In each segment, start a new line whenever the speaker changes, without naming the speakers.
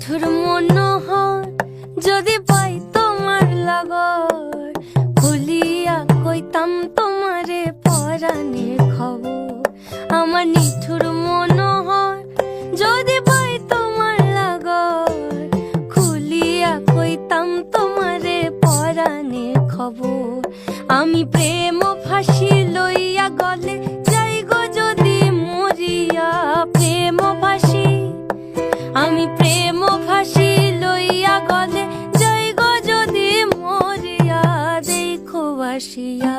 নিঠুর মনোহর, যদি পাই তোমার লাগর খুলিয়া কইতাম তোমারে পরাণের খবর। আমার নিঠুর মনোহর, যদি পাই তোমার লাগর, খুলিয়া কইতাম তোমারে পরাণের খবর। আমি প্রেম ফাঁসি লইয়া গলে বাসিয়া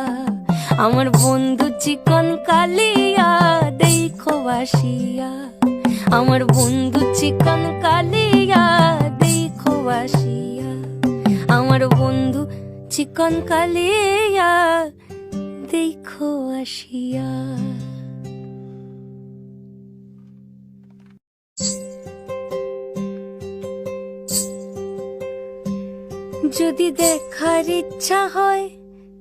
আমার বন্ধু চিকন কালিয়া, দেখো বাসিয়া। আমার বন্ধু চিকন কালিয়া, দেখো বাসিয়া। আমার বন্ধু চিকন কালিয়া, দেখো আসিয়া। যদি দেখার ইচ্ছা হয়